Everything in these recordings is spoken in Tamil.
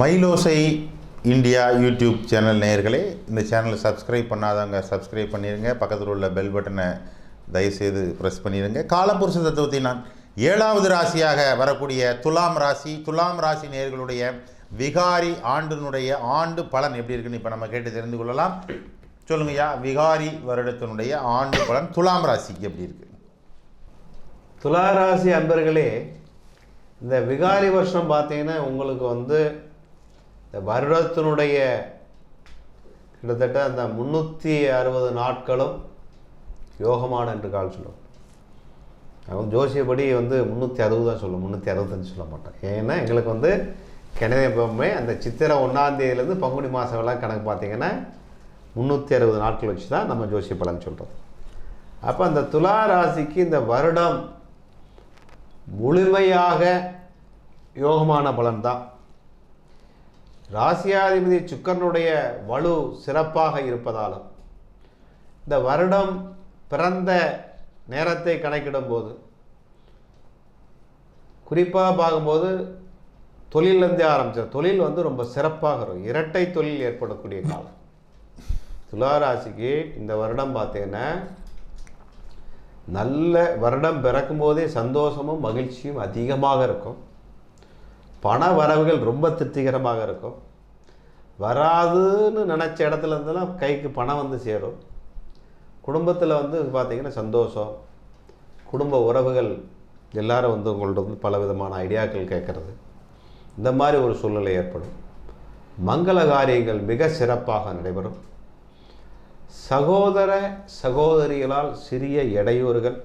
மைலோசை இந்தியா யூடியூப் சேனல் நேயர்களே இந்த சேனலை சப்ஸ்கிரைப் பண்ணாதவங்க சப்ஸ்கிரைப் பண்ணிடுங்க பக்கத்தில் உள்ள பெல் பட்டனை தயவுசெய்து ப்ரெஸ் பண்ணிடுங்க காலப்புருஷ தத்துவத்தை நான் ஏழாவது ராசியாக வரக்கூடிய துலாம் ராசி துலாம் ராசி நேயர்களுடைய விகாரி ஆண்டினுடைய ஆண்டு பலன் எப்படி இருக்குன்னு இப்போ நம்ம கேட்டு தெரிந்து கொள்ளலாம். சொல்லுங்கய்யா விகாரி வருடத்தினுடைய ஆண்டு பலன் துலாம் ராசிக்கு எப்படி இருக்கு? துளாராசி அன்பர்களே இந்த விகாரி வருஷம் பார்த்தீங்கன்னா உங்களுக்கு வந்து இந்த வருடத்தினுடைய கிட்டத்தட்ட அந்த முந்நூற்றி அறுபது நாட்களும் யோகமான என்று கால் சொல்லுவோம் அவங்க ஜோசியப்படி வந்து முந்நூற்றி அறுபது தான் சொல்லுவோம் முந்நூற்றி அறுபத்தஞ்சு சொல்ல மாட்டோம் ஏன்னா எங்களுக்கு வந்து கிணறு எப்பவுமே அந்த சித்திரை ஒன்றாந்தேதியிலேருந்து பங்குனி மாதம் எல்லாம் கணக்கு பார்த்தீங்கன்னா முந்நூற்றி அறுபது நாட்கள் வச்சு தான் நம்ம ஜோசிய பலன் சொல்கிறோம் அப்போ அந்த துலா ராசிக்கு இந்த வருடம் முழுமையாக யோகமான பலன் தான். ராசியாதிபதி சுக்கரனுடைய வலு சிறப்பாக இருப்பதாலும் இந்த வருடம் பிறந்த நேரத்தை கணக்கிடும்போது குறிப்பாக பார்க்கும்போது தொழிலேருந்தே ஆரம்பிச்ச தொழில் வந்து ரொம்ப சிறப்பாக இருக்கும். இரட்டை தொழில் ஏற்படக்கூடிய காலம். துளாராசிக்கு இந்த வருடம் பார்த்தீங்கன்னா நல்ல வருடம் பிறக்கும் போதே சந்தோஷமும் மகிழ்ச்சியும் அதிகமாக இருக்கும். பண வரவுகள் ரொம்ப திருப்திகரமாக இருக்கும். வராதுன்னு நினச்ச இடத்துல இருந்தெல்லாம் கைக்கு பணம் வந்து சேரும். குடும்பத்தில் வந்து பார்த்திங்கன்னா சந்தோஷம். குடும்ப உறவுகள் எல்லாரும் வந்து உங்கள்ட்ட வந்து பல விதமான ஐடியாக்கள் கேட்குறது. இந்த மாதிரி ஒரு சூழ்நிலை ஏற்படும். மங்கள காரியங்கள் மிக சிறப்பாக நடைபெறும். சகோதர சகோதரிகளால் சிறிய இடையூறுகள்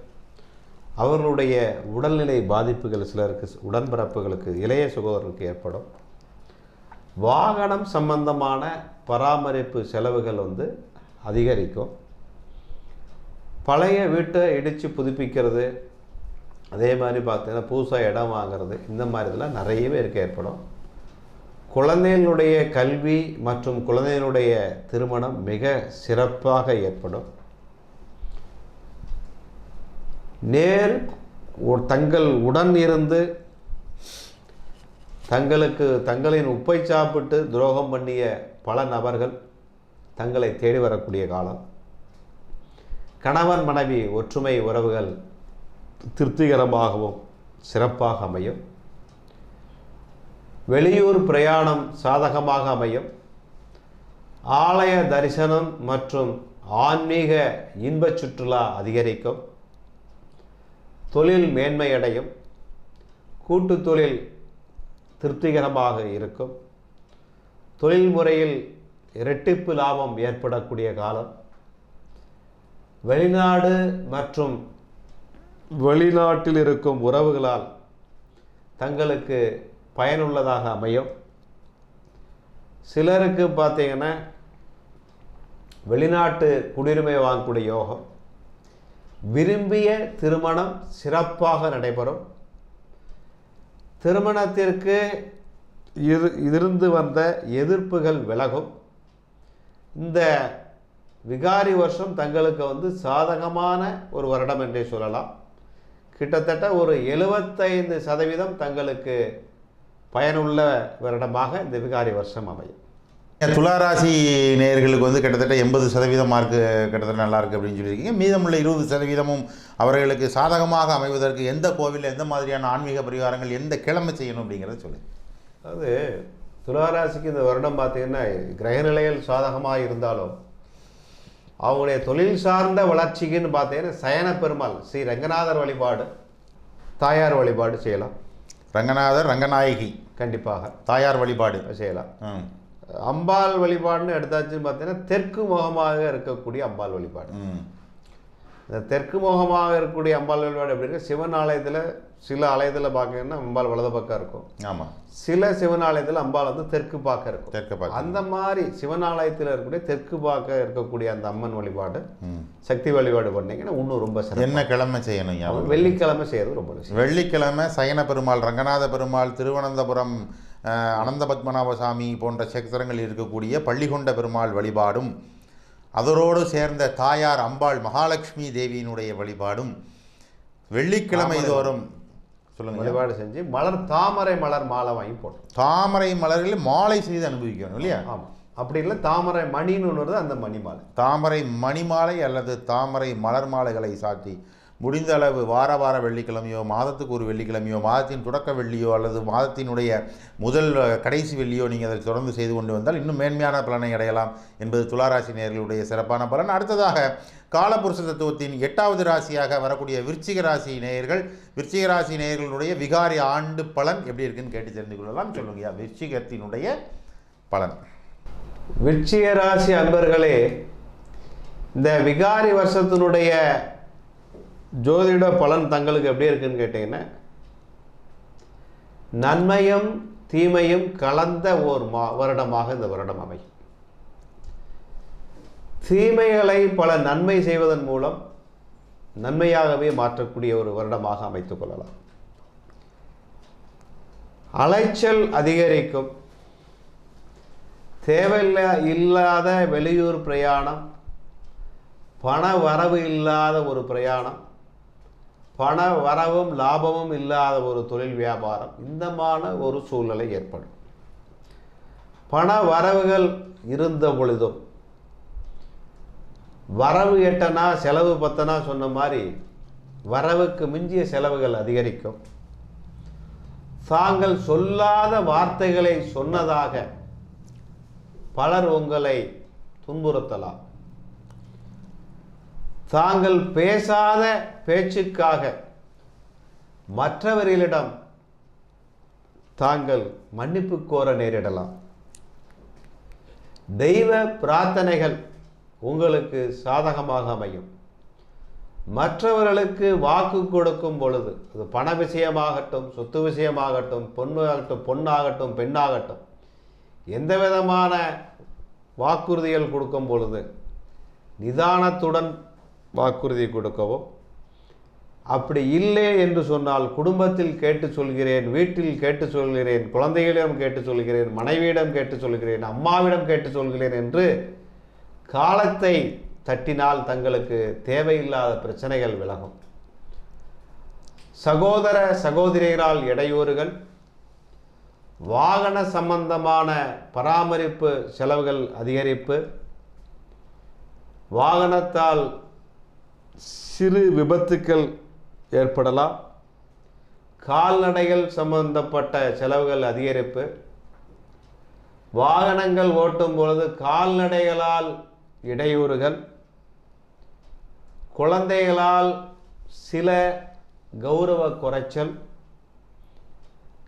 அவர்களுடைய உடல்நிலை பாதிப்புகள் சிலருக்கு உடன்பிறப்புகளுக்கு இளைய சுகோதரருக்கு ஏற்படும். வாகனம் சம்பந்தமான பராமரிப்பு செலவுகள் வந்து அதிகரிக்கும். பழைய வீட்டை இடித்து புதுப்பிக்கிறது. அதே மாதிரி பார்த்தீங்கன்னா புதுசாக இடம் வாங்கிறது இந்த மாதிரி இதெல்லாம் நிறைய பேருக்கு ஏற்படும். குழந்தைகளுடைய கல்வி மற்றும் குழந்தைகளுடைய திருமணம் மிக சிறப்பாக ஏற்படும். நேர் உ- தங்கள் உடன் இருந்து தங்களுக்கு தங்களின் உப்பை சாப்பிட்டு துரோகம் பண்ணிய பல நபர்கள் தங்களை தேடி வரக்கூடிய காலம். கணவன் மனைவி ஒற்றுமை உறவுகள் திருப்திகரமாகவும் சிறப்பாக அமையும். வெளியூர் பிரயாணம் சாதகமாக அமையும். ஆலய தரிசனம் மற்றும் ஆன்மீக இன்பச் சுற்றுலா அதிகரிக்கும். தொழில் மேன்மையடையும். கூட்டு தொழில் திருப்திகரமாக இருக்கும். தொழில் முறையில் இரட்டிப்பு லாபம் ஏற்படக்கூடிய காலம். வெளிநாடு மற்றும் வெளிநாட்டில் இருக்கும் உறவுகளால் தங்களுக்கு பயனுள்ளதாக அமையும். சிலருக்கு பார்த்தீங்கன்னா வெளிநாட்டு குடியுரிமை வாங்கக்கூடிய யோகம் விரும்பிய திருமணம் சிறப்பாக நடைபெறும். திருமணத்திற்கு இரு இருந்து வந்த எதிர்ப்புகள் விலகும். இந்த விகாரி வருஷம் தங்களுக்கு வந்து சாதகமான ஒரு வருடம் என்றே சொல்லலாம். கிட்டத்தட்ட ஒரு எழுபத்தைந்து சதவீதம் தங்களுக்கு பயனுள்ள வருடமாக இந்த விகாரி வருஷம் அமையும். துளாராசி நேயர்களுக்கு வந்து கிட்டத்தட்ட எண்பது சதவீதம் மார்க்கு கிட்டத்தட்ட நல்லா இருக்குது அப்படின்னு சொல்லியிருக்கீங்க. மீதமுள்ள இருபது சதவீதமும் அவர்களுக்கு சாதகமாக அமைவதற்கு எந்த கோவிலில் எந்த மாதிரியான ஆன்மீக பரிகாரங்கள் எந்த கிழமை செய்யணும் அப்படிங்கிறத சொல்லு அதாவது துளாராசிக்கு இந்த வருடம் பார்த்தீங்கன்னா கிரக நிலைகள் சாதகமாக இருந்தாலும் அவங்களுடைய தொழில் சார்ந்த வளர்ச்சிக்குன்னு பார்த்தீங்கன்னா சயன பெருமாள் ஸ்ரீ ரங்கநாதர் வழிபாடு தாயார் வழிபாடு செய்யலாம். ரங்கநாதர் ரங்கநாயகி. கண்டிப்பாக. தாயார் வழிபாடு. செய்யலாம். ம். அம்பாள் வழிபாடுன்னு எடுத்தாச்சுன்னு பார்த்தீங்கன்னா தெற்கு முகமாக இருக்கக்கூடிய அம்பாள் வழிபாடு. இந்த தெற்கு முகமாக இருக்கக்கூடிய அம்பாள் வழிபாடு எப்படின்னா சிவன் ஆலயத்தில் சில ஆலயத்தில் பார்க்கணுன்னா அம்பாள் வலது பக்கம் இருக்கும். ஆமாம் சில சிவன் ஆலயத்தில் அம்பாள் வந்து தெற்கு பார்க்க இருக்கும். தெற்கு பார்க்க அந்த மாதிரி சிவன் ஆலயத்தில் இருக்கக்கூடிய தெற்கு பார்க்க இருக்கக்கூடிய அந்த அம்மன் வழிபாடு சக்தி வழிபாடு பண்ணீங்கன்னா இன்னும் ரொம்ப என்ன கிழமை செய்யணும் வெள்ளிக்கிழமை செய்யறது ரொம்ப வெள்ளிக்கிழமை சயன பெருமாள் ரங்கநாத பெருமாள் திருவனந்தபுரம் அனந்த பத்மநாப சாமி போன்ற சேத்திரங்கள் இருக்கக்கூடிய பள்ளிகொண்ட பெருமாள் வழிபாடும் அதனோடு சேர்ந்த தாயார் அம்பாள் மகாலட்சுமி தேவியினுடைய வழிபாடும் வெள்ளிக்கிழமை தோறும் சொல்லுங்க. வழிபாடு செஞ்சு மலர் தாமரை மலர் மாலை வாங்கி போட்டோம் தாமரை மலர்களில் மாலை செய்து அனுபவிக்கணும் இல்லையா? ஆமாம் அப்படி இல்லை தாமரை மணின்னு ஒன்று அந்த மணி மாலை. தாமரை மணிமாலை அல்லது தாமரை மலர் மாலைகளை சாத்தி முடிந்த அளவு வார வார வெள்ளிக்கிழமையோ மாதத்துக்கு ஒரு வெள்ளிக்கிழமையோ மாதத்தின் தொடக்க வெள்ளியோ அல்லது மாதத்தினுடைய முதல் கடைசி வெள்ளியோ நீங்கள் அதை தொடர்ந்து செய்து கொண்டு வந்தால் இன்னும் மேன்மையான பலனை அடையலாம் என்பது துளாராசி நேயர்களுடைய சிறப்பான பலன். அடுத்ததாக காலபுருஷ தத்துவத்தின் எட்டாவது ராசியாக வரக்கூடிய விருச்சிக ராசி நேயர்கள் விருச்சிக ராசி நேயர்களுடைய விகாரி ஆண்டு பலன் எப்படி இருக்குன்னு கேட்டு தெரிந்து கொள்ளலாம். சொல்லுங்கய்யா விருச்சிகத்தினுடைய பலன். விருச்சிக ராசி அன்பர்களே இந்த விகாரி வருஷத்தினுடைய ஜோதிட பலன் தங்களுக்கு எப்படி இருக்குன்னு கேட்டீங்கன்னா நன்மையும் தீமையும் கலந்த ஓர் மா வருடமாக இந்த வருடம் அமையும். தீமைகளை பல நன்மை செய்வதன் மூலம் நன்மையாகவே மாற்றக்கூடிய ஒரு வருடமாக அமைத்துக் கொள்ளலாம். அலைச்சல் அதிகரிக்கும். தேவையில்லா இல்லாத வெளியூர் பிரயாணம் பண வரவு இல்லாத ஒரு பிரயாணம் பண வரவும் லாபமும் இல்லாத ஒரு தொழில் வியாபாரம் இந்தமான ஒரு சூழ்நிலை ஏற்படும். பண வரவுகள் இருந்த பொழுதும் வரவு எட்டனா செலவு பத்தனா சொன்ன மாதிரி வரவுக்கு மிஞ்சிய செலவுகள் அதிகரிக்கும். தாங்கள் சொல்லாத வார்த்தைகளை சொன்னதாக பலர் உங்களை துன்புறுத்தலாம். தாங்கள் பேசாத பேச்சுக்காக மற்றவர்களிடம் தாங்கள் மன்னிப்பு கோர நேரிடலாம். தெய்வ பிரார்த்தனைகள் உங்களுக்கு சாதகமாக அமையும். மற்றவர்களுக்கு வாக்கு கொடுக்கும் பொழுது அது பண விஷயமாகட்டும் சொத்து விஷயமாகட்டும் பொண்ணாகட்டும் பொண்ணாகட்டும் பெண்ணாகட்டும் எந்த விதமான வாக்குறுதிகள் கொடுக்கும் பொழுது நிதானத்துடன் வாக்குறுதி கொடுக்கவும். அப்படி இல்லை என்று சொன்னால் குடும்பத்தில் கேட்டு சொல்கிறேன் வீட்டில் கேட்டு சொல்கிறேன் குழந்தைகளிடம் கேட்டு சொல்கிறேன் மனைவியிடம் கேட்டு சொல்கிறேன் அம்மாவிடம் கேட்டு சொல்கிறேன் என்று காலத்தை தட்டினால் தங்களுக்கு தேவையில்லாத பிரச்சனைகள் விலகும். சகோதர சகோதரிகளால் இடையூறுகள் வாகன சம்பந்தமான பராமரிப்பு செலவுகள் அதிகரிப்பு வாகனத்தால் சிறு விபத்துக்கள் ஏற்படலாம். கால்நடைகள் சம்பந்தப்பட்ட செலவுகள் அதிகரிப்பு. வாகனங்கள் ஓட்டும் பொழுது கால்நடைகளால் இடையூறுகள். குழந்தைகளால் சில கௌரவ குறைச்சல்.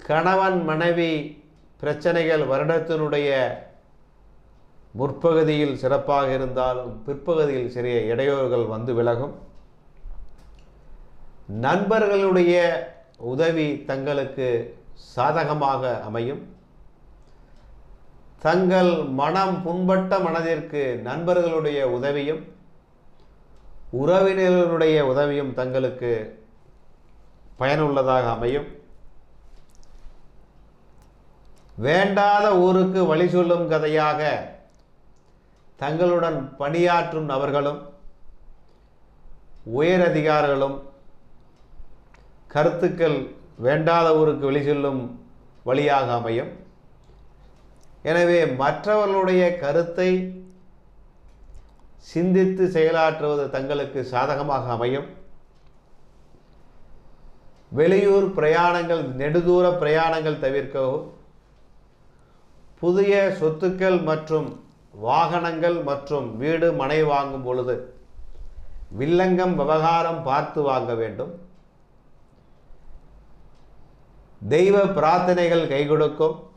கணவன் மனைவி பிரச்சனைகள் வருடத்தினுடைய முற்பகுதியில் சிறப்பாக இருந்தாலும் பிற்பகுதியில் சிறிய இடையூறுகள் வந்து விலகும். நண்பர்களுடைய உதவி தங்களுக்கு சாதகமாக அமையும். தங்கள் மனம் புண்பட்ட மனதிற்கு நண்பர்களுடைய உதவியும் உறவினர்களுடைய உதவியும் தங்களுக்கு பயனுள்ளதாக அமையும். வேண்டாத ஊருக்கு வழி சொல்லும் கதையாக தங்களுடன் பணியாற்றும் நபர்களும் உயரதிகாரிகளும் கருத்துக்கள் வேண்டாத ஊருக்கு வெளி செல்லும் வழியாக அமையும். எனவே மற்றவர்களுடைய கருத்தை சிந்தித்து செயலாற்றுவது தங்களுக்கு சாதகமாக அமையும். வெளியூர் பிரயாணங்கள் நெடுதூர பிரயாணங்கள் தவிர்க்கவும். புதிய சொத்துக்கள் மற்றும் வாகனங்கள் மற்றும் வீடு மனை வாங்கும் பொழுது வில்லங்கம் விவகாரம் பார்த்து வாங்க வேண்டும். தெய்வ பிரார்த்தனைகள் கை கொடுக்கும்.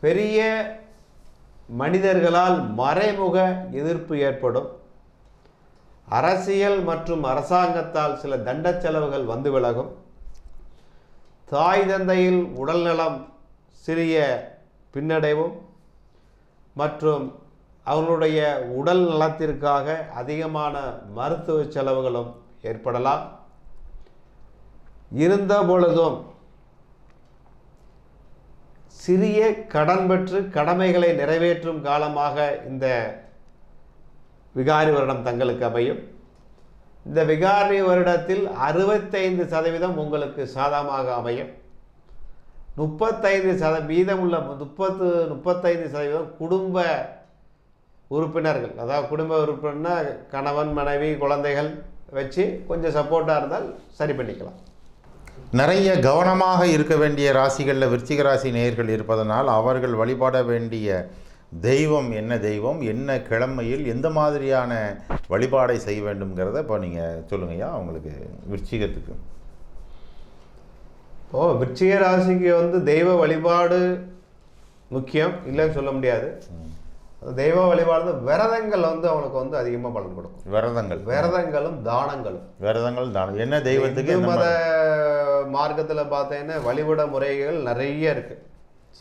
பெரிய மனிதர்களால் மறைமுக எதிர்ப்பு ஏற்படும். அரசியல் மற்றும் அரசாங்கத்தால் சில தண்ட செலவுகள் வந்து விலகும். தாய் தந்தையில் உடல்நலம் சிறிய பின்னடைவும். மற்றும் அவர்களுடைய உடல் நலத்திற்காக அதிகமான மருத்துவ செலவுகளும் ஏற்படலாம். இருந்த பொழுதும் சிறிய கடன் பெற்று கடமைகளை நிறைவேற்றும் காலமாக இந்த விகாரி வருடம் தங்களுக்கு அமையும். இந்த விகாரி வருடத்தில் அறுபத்தைந்து சதவீதம் உங்களுக்கு சாதகமாக அமையும். முப்பத்தைந்து சத மீதமுள்ள உள்ள முப்பத்து முப்பத்தைந்து சதவீதம் குடும்ப உறுப்பினர்கள். அதாவது குடும்ப உறுப்பினர்னா கணவன் மனைவி குழந்தைகள் வச்சு கொஞ்சம் சப்போர்ட்டாக இருந்தால் சரி பண்ணிக்கலாம். நிறைய கவனமாக இருக்க வேண்டிய ராசிகளில் விருச்சிக ராசி நேர்கள் இருப்பதனால் அவர்கள் வழிபட வேண்டிய தெய்வம் என்ன தெய்வம் என்ன கிழமையில் எந்த மாதிரியான வழிபாடை செய்ய வேண்டும்ங்கிறத இப்போ நீங்கள் சொல்லுங்கய்யா அவங்களுக்கு விருச்சிகத்துக்கு. ஓ விருச்சிக ராசிக்கு வந்து தெய்வ வழிபாடு முக்கியம் இல்லைன்னு சொல்ல முடியாது. தெய்வ வழிபாடு விரதங்கள் வந்து அவனுக்கு வந்து அதிகமாக பலன் கொடுக்கும். விரதங்கள். விரதங்களும் தானங்களும். விரதங்கள் தானம் என்ன தெய்வத்துக்கு மத? மார்க்கத்தில் பார்த்தீங்கன்னா வழிபட முறைகள் நிறைய இருக்கு.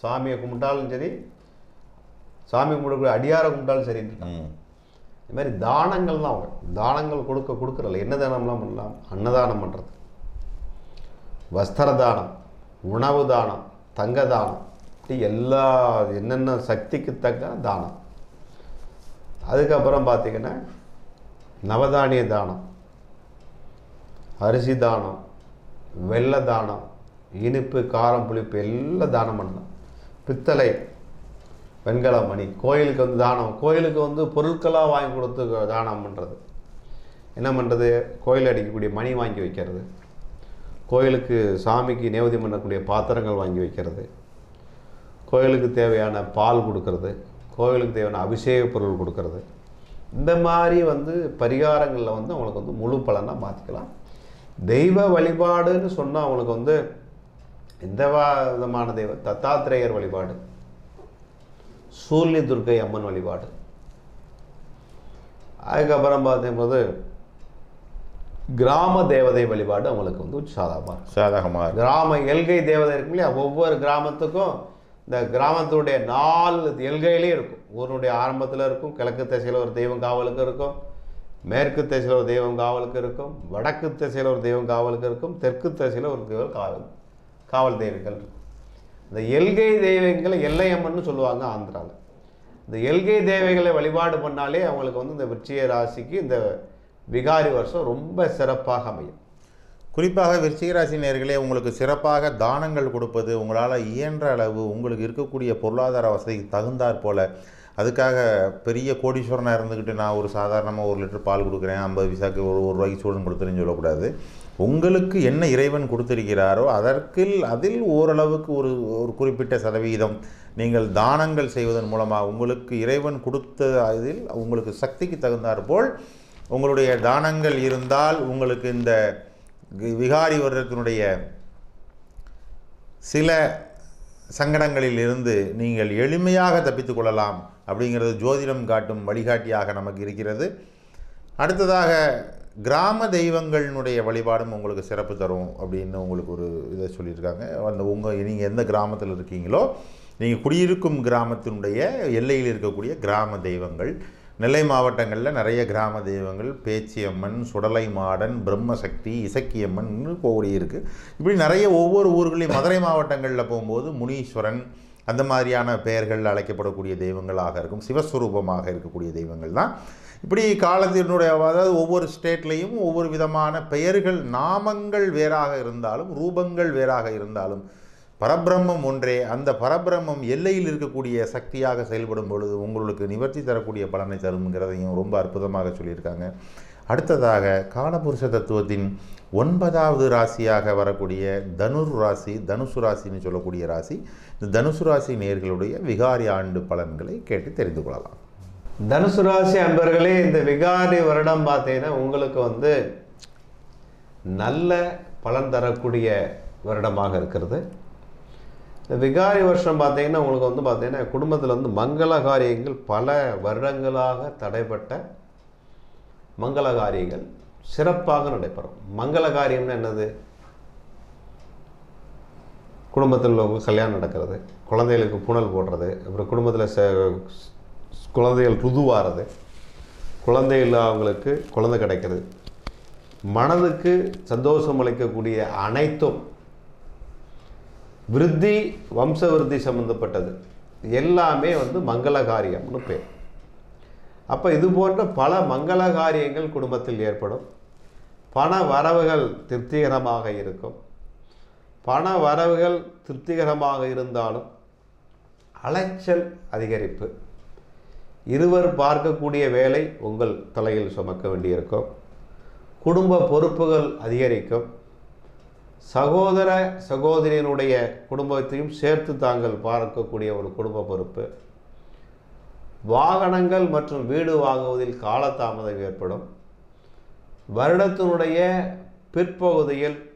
சாமியை கும்பிட்டாலும் சரி சாமி கும்பிடக்கூடிய அடியாரை கும்பிட்டாலும் சரி ம். இந்த மாதிரி தானங்கள் தான் அவங்க தானங்கள் கொடுக்க கொடுக்குறல என்ன தானம்லாம் பண்ணலாம்? அன்னதானம் பண்ணுறது வஸ்திர தானம் உணவு தானம் தங்க தானம் இப்படி எல்லா என்னென்ன சக்திக்கு தக்க தானம். அதுக்கப்புறம் பார்த்திங்கன்னா நவதானிய தானம் அரிசி தானம் வெள்ளை தானம் இனிப்பு காரம் புளிப்பு எல்லாம் தானம் பண்ணலாம். பித்தளை வெண்கல மணி கோயிலுக்கு வந்து தானம் கோயிலுக்கு வந்து பொருட்களாக வாங்கி கொடுத்து தானம் பண்ணுறது என்ன பண்ணுறது கோயில் அடிக்கக்கூடிய மணி வாங்கி வைக்கிறது. கோயிலுக்கு சாமிக்கு நேவதி பண்ணக்கூடிய பாத்திரங்கள் வாங்கி வைக்கிறது. கோயிலுக்கு தேவையான பால் கொடுக்கறது. கோயிலுக்கு தேவையான அபிஷேக பொருள் கொடுக்கறது. இந்த மாதிரி வந்து பரிகாரங்களில் வந்து அவங்களுக்கு வந்து முழு பலனாக மாற்றிக்கலாம் தெய்வ வழிபாடுன்னு சொன்னால் அவங்களுக்கு வந்து எந்த விதமான தெய்வ தத்தாத்திரேயர் வழிபாடு. சூரிய துர்க்கை அம்மன் வழிபாடு. அதுக்கப்புறம் பார்க்கும்போது கிராம தேவதை வழிபாடு அவங்களுக்கு வந்து சாதகமாக சாதகமாக இருக்கு கிராம எல்கை தேவதை இருக்கும் இல்லையா? ஒவ்வொரு கிராமத்துக்கும் இந்த கிராமத்துடைய நாலு எல்கையிலே இருக்கும். ஊருடைய ஆரம்பத்தில் இருக்கும் கிழக்கு திசையில் ஒரு தெய்வம் காவலுக்கு இருக்கும் மேற்கு திசையில் ஒரு தெய்வம் காவலுக்கு இருக்கும் வடக்கு திசையில் ஒரு தெய்வம் காவலுக்கு இருக்கும் தெற்கு திசையில் ஒரு தெய்வம் காவல் காவல் தெய்வங்கள் இருக்கும். இந்த எல்கை தெய்வங்களை எல்லையம்மன்னு சொல்லுவாங்க ஆந்திராவில் இந்த எல்கை தேவைகளை வழிபாடு பண்ணாலே அவங்களுக்கு வந்து இந்த விருச்சிக ராசிக்கு இந்த விகாரி வருஷம் ரொம்ப சிறப்பாக அமையும். குறிப்பாக விருச்சிகராசி ராசி உங்களுக்கு சிறப்பாக தானங்கள் கொடுப்பது உங்களால் இயன்ற அளவு உங்களுக்கு இருக்கக்கூடிய பொருளாதார வசதிக்கு தகுந்தாற் போல் அதுக்காக பெரிய கோடீஸ்வரனாக இருந்துக்கிட்டு நான் ஒரு சாதாரணமாக ஒரு லிட்டர் பால் கொடுக்குறேன் ஐம்பது விசாக்கு ஒரு ஒரு ரூபாய்க்கு சூழன் கொடுத்துருன்னு சொல்லக்கூடாது. உங்களுக்கு என்ன இறைவன் கொடுத்திருக்கிறாரோ அதற்கில் அதில் ஓரளவுக்கு ஒரு ஒரு குறிப்பிட்ட சதவீதம் நீங்கள் தானங்கள் செய்வதன் மூலமாக உங்களுக்கு இறைவன் கொடுத்த இதில் உங்களுக்கு சக்திக்கு தகுந்தாற்போல் உங்களுடைய தானங்கள் இருந்தால் உங்களுக்கு இந்த விகாரி வருடத்தினுடைய சில சங்கடங்களில் இருந்து நீங்கள் எளிமையாக தப்பித்து கொள்ளலாம் அப்படிங்கிறது ஜோதிடம் காட்டும் வழிகாட்டியாக நமக்கு இருக்கிறது. அடுத்ததாக கிராம தெய்வங்களினுடைய வழிபாடும் உங்களுக்கு சிறப்பு தரும் அப்படின்னு உங்களுக்கு ஒரு இதை சொல்லியிருக்காங்க. அந்த உங்கள் நீங்கள் எந்த கிராமத்தில் இருக்கீங்களோ நீங்கள் குடியிருக்கும் கிராமத்தினுடைய எல்லையில் இருக்கக்கூடிய கிராம தெய்வங்கள். நெல்லை மாவட்டங்களில் நிறைய கிராம தெய்வங்கள் பேச்சியம்மன் சுடலை மாடன் பிரம்மசக்தி இசக்கியம்மன் கோடி இருக்குது இப்படி நிறைய ஒவ்வொரு ஊர்களையும் மதுரை மாவட்டங்களில் போகும்போது முனீஸ்வரன் அந்த மாதிரியான பெயர்கள் அழைக்கப்படக்கூடிய தெய்வங்களாக இருக்கும். சிவஸ்வரூபமாக இருக்கக்கூடிய தெய்வங்கள் தான். இப்படி காலத்தினுடைய அதாவது ஒவ்வொரு ஸ்டேட்லேயும் ஒவ்வொரு விதமான பெயர்கள் நாமங்கள் வேறாக இருந்தாலும் ரூபங்கள் வேறாக இருந்தாலும் பரபிரம்மம் ஒன்றே. அந்த பரபிரம்மம் எல்லையில் இருக்கக்கூடிய சக்தியாக செயல்படும் பொழுது உங்களுக்கு நிவர்த்தி தரக்கூடிய பலனை தரும்ங்கிறதையும் ரொம்ப அற்புதமாக சொல்லியிருக்காங்க. அடுத்ததாக காலபுருஷ தத்துவத்தின் ஒன்பதாவது ராசியாக வரக்கூடிய தனுர் ராசி தனுசு ராசின்னு சொல்லக்கூடிய ராசி இந்த தனுசு ராசி நேர்களுடைய விகாரி ஆண்டு பலன்களை கேட்டு தெரிந்து கொள்ளலாம். தனுசு ராசி அன்பர்களே இந்த விகாரி வருடம் பார்த்தீங்கன்னா உங்களுக்கு வந்து நல்ல பலன் தரக்கூடிய வருடமாக இருக்கிறது. இந்த விகாரி வருஷம் பார்த்தீங்கன்னா உங்களுக்கு வந்து பார்த்தீங்கன்னா குடும்பத்தில் வந்து மங்கள காரியங்கள் பல வருடங்களாக தடைப்பட்ட மங்கள காரியங்கள் சிறப்பாக நடைபெறும். மங்கள காரியம்னா என்னது? குடும்பத்தில் உள்ளவங்க கல்யாணம் நடக்கிறது குழந்தைகளுக்கு புனல் போடுறது அப்புறம் குடும்பத்தில் ச குழந்தைகள் ருதுவாகிறது குழந்தை இல்லாதவங்களுக்கு குழந்தை கிடைக்கிறது. மனதுக்கு சந்தோஷம் அளிக்கக்கூடிய அனைத்தும் விருத்தி வம்ச விருத்தி சம்மந்தப்பட்டது எல்லாமே வந்து மங்கள காரியம்னு பேர். அப்போ இது போன்ற பல மங்கள காரியங்கள் குடும்பத்தில் ஏற்படும். பண வரவுகள் திருப்திகரமாக இருக்கும். பண வரவுகள் திருப்திகரமாக இருந்தாலும் அலைச்சல் அதிகரிப்பு. இருவர் பார்க்கக்கூடிய வேலை உங்கள் தலையில் சுமக்க வேண்டியிருக்கும். குடும்ப பொறுப்புகள் அதிகரிக்கும். சகோதர சகோதரியினுடைய குடும்பத்தையும் சேர்த்து தாங்கள் பார்க்கக்கூடிய ஒரு குடும்ப பொறுப்பு. வாகனங்கள் மற்றும் வீடு வாங்குவதில் காலதாமதம் ஏற்படும். வருடத்தினுடைய பிற்பகுதியில்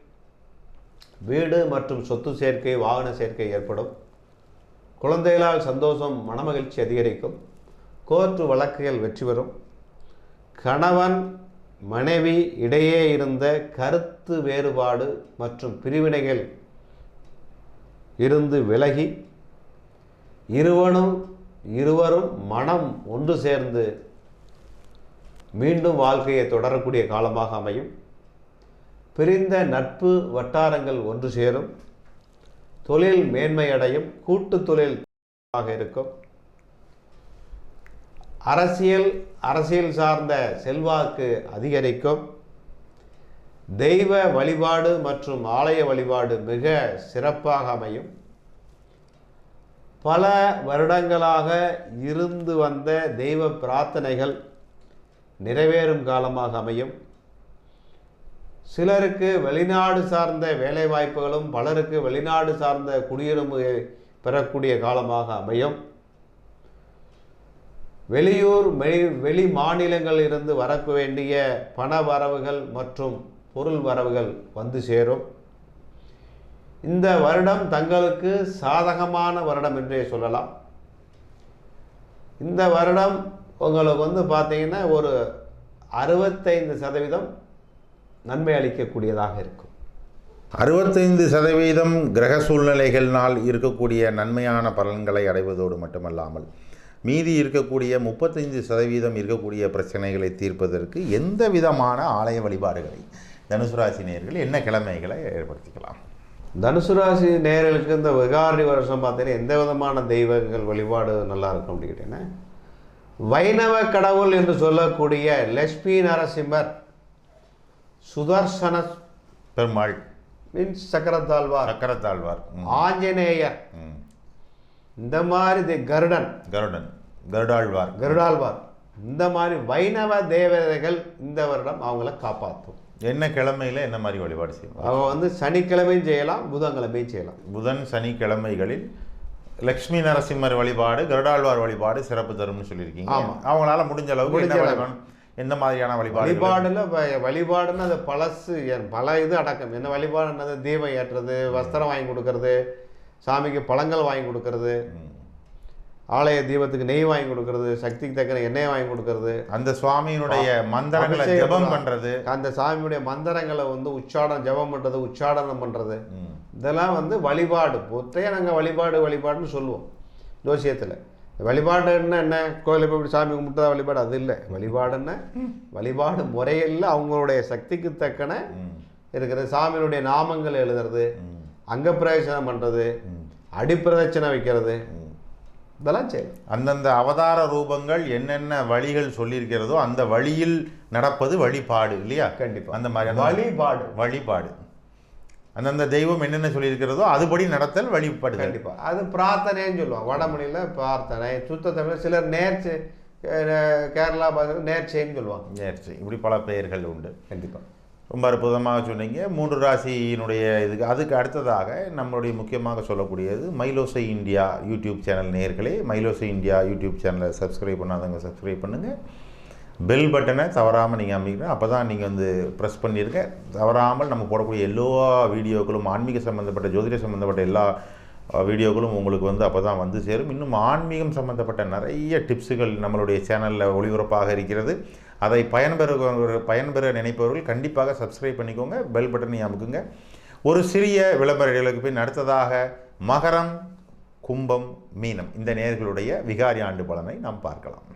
வீடு மற்றும் சொத்து சேர்க்கை வாகன சேர்க்கை ஏற்படும். குழந்தைகளால் சந்தோஷம் மனமகிழ்ச்சி அதிகரிக்கும். கோர்ட்டு வழக்குகள் வெற்றி பெறும். கணவன் மனைவி இடையே இருந்த கருத்து வேறுபாடு மற்றும் பிரிவினைகள் இருந்து விலகி இருவனும் இருவரும் மனம் ஒன்று சேர்ந்து மீண்டும் வாழ்க்கையை தொடரக்கூடிய காலமாக அமையும். பிரிந்த நட்பு வட்டாரங்கள் ஒன்று சேரும். தொழில் மேன்மையடையும். கூட்டு தொழில் இருக்கும். அரசியல் அரசியல் சார்ந்த செல்வாக்கு அதிகரிக்கும். தெய்வ வழிபாடு மற்றும் ஆலய வழிபாடு மிக சிறப்பாக அமையும். பல வருடங்களாக இருந்து வந்த தெய்வ பிரார்த்தனைகள் நிறைவேறும் காலமாக அமையும். சிலருக்கு வெளிநாடு சார்ந்த வேலைவாய்ப்புகளும் பலருக்கு வெளிநாடு சார்ந்த குடியுரிமை பெறக்கூடிய காலமாக அமையும். வெளியூர் வெளி வெளி மாநிலங்களில் இருந்து வரக்க வேண்டிய பண வரவுகள் மற்றும் பொருள் வரவுகள் வந்து சேரும். இந்த வருடம் தங்களுக்கு சாதகமான வருடம் என்றே சொல்லலாம். இந்த வருடம் உங்களுக்கு வந்து பார்த்தீங்கன்னா ஒரு அறுபத்தைந்து சதவீதம் நன்மை அளிக்கக்கூடியதாக இருக்கும். அறுபத்தைந்து சதவீதம் கிரக சூழ்நிலைகளினால் இருக்கக்கூடிய நன்மையான பலன்களை அடைவதோடு மட்டுமல்லாமல் மீதி இருக்கக்கூடிய முப்பத்தைந்து சதவீதம் இருக்கக்கூடிய பிரச்சனைகளை தீர்ப்பதற்கு எந்த விதமான ஆலய வழிபாடுகளை தனுசு ராசி நேயர்கள் என்ன கிழமைகளை ஏற்படுத்திக்கலாம்? தனுசு ராசி நேயர்களுக்கு இந்த விகாரி வருஷம் பார்த்தீங்கன்னா எந்த விதமான தெய்வங்கள் வழிபாடு நல்லா இருக்கும் அப்படின்னு கேட்டீங்கன்னா வைணவ கடவுள் என்று சொல்லக்கூடிய லட்சுமி நரசிம்மர் சுதர்சன பெருமாள். மீன்ஸ் சக்கரத்தாழ்வார். சக்கரத்தாழ்வார். ஆஞ்சநேயர். இந்த மாதிரி தி- கருடன். கருடன். கருடாழ்வார். கருடாழ்வார். இந்த மாதிரி வைணவ தேவதைகள் இந்த வருடம் அவங்கள காப்பாற்றும். என்ன கிழமையில் என்ன மாதிரி வழிபாடு செய்யணும் அவங்க வந்து சனிக்கிழமையும் செய்யலாம் புதன்கிழமையும் செய்யலாம். புதன் சனிக்கிழமைகளில் லக்ஷ்மி நரசிம்மர் வழிபாடு கருடாழ்வார் வழிபாடு சிறப்பு தரும்னு சொல்லியிருக்கீங்க. ஆமா. அவங்களால முடிஞ்ச அளவுக்கு முடிஞ்ச எந்த மாதிரியான வழிபாடு வழிபாடுல வழிபாடுன்னா அது பழசு பல இது அடக்கம். என்ன வழிபாடுன்றது தீபம் ஏற்றுறது வஸ்திரம் வாங்கி கொடுக்கறது சாமிக்கு பழங்கள் வாங்கி கொடுக்கறது. ஆலய தீபத்துக்கு நெய் வாங்கி கொடுக்கறது சக்திக்கு தக்கன எண்ணெய் வாங்கி கொடுக்கறது. அந்த சுவாமியினுடைய மந்திரங்களை ஜெபம். பண்றது. அந்த சாமியுடைய மந்திரங்களை வந்து உச்சாடனம் ஜெபம் பண்றது உச்சாடனம் பண்றது. இதெல்லாம் வந்து வழிபாடு. பொத்தையே நாங்கள் வழிபாடு வழிபாடுன்னு சொல்லுவோம். ஜோசியத்தில். வழிபாடுன்னா என்ன கோயிலில் போய் இப்படி சாமி கும்பிட்டு தான் வழிபாடு? அது இல்லை. வழிபாடுன்னா வழிபாடு முறையில் அவங்களுடைய சக்திக்கு தக்கன. இருக்கிறது. சாமியினுடைய நாமங்கள் எழுதுறது. ம். அங்கப்பிரவேசனம் பண்ணுறது ம். அடிப்பிரதட்சணை வைக்கிறது. இதெல்லாம் செய்யலாம் அந்தந்த அவதார ரூபங்கள் என்னென்ன வழிகள் சொல்லியிருக்கிறதோ அந்த வழியில் நடப்பது வழிபாடு இல்லையா? கண்டிப்பா. அந்த மாதிரி வழிபாடு. வழிபாடு. அந்தந்த தெய்வம் என்னென்ன சொல்லியிருக்கிறதோ அதுபடி நடத்தல் வழிபாடு கண்டிப்பா. அது பிரார்த்தனைன்னு சொல்லுவாங்க. வடமொழியில் பிரார்த்தனை சுத்த தமிழ் சிலர் நேர்ச்சி கேரளா நேர்ச்சைன்னு சொல்லுவாங்க. நேர்ச்சி. இப்படி பல பெயர்கள் உண்டு. கண்டிப்பா. ரொம்ப அற்புதமாக சொன்னீங்க. மூன்று ராசியினுடைய இதுக்கு அதுக்கு அடுத்ததாக நம்மளுடைய முக்கியமாக சொல்லக்கூடியது மைலோசை இந்தியா யூடியூப் சேனல் நேர்களே. மைலோசை இந்தியா யூடியூப் சேனலை சப்ஸ்கிரைப் பண்ணாதவங்க சப்ஸ்கிரைப் பண்ணுங்கள் பெல் பட்டனை தவறாமல் நீங்கள் அமைக்கணும். அப்போ தான் நீங்கள் வந்து ப்ரெஸ் பண்ணியிருக்க தவறாமல் நம்ம போடக்கூடிய எல்லா வீடியோக்களும் ஆன்மீக சம்மந்தப்பட்ட ஜோதிட சம்மந்தப்பட்ட எல்லா வீடியோக்களும் உங்களுக்கு வந்து அப்போ தான் வந்து சேரும். இன்னும் ஆன்மீகம் சம்மந்தப்பட்ட நிறைய டிப்ஸுகள் நம்மளுடைய சேனலில் ஒளிபரப்பாக இருக்கிறது. அதை பயன்பெற பயன்பெற நினைப்பவர்கள் கண்டிப்பாக சப்ஸ்கிரைப் பண்ணிக்கோங்க பெல் பட்டனை அமுக்குங்க. ஒரு சிறிய விளம்பர இடைவெளிக்கு பின் அடுத்ததாக மகரம் கும்பம் மீனம். இந்த நேர்களுடைய விகாரி ஆண்டு பலனை நாம் பார்க்கலாம்.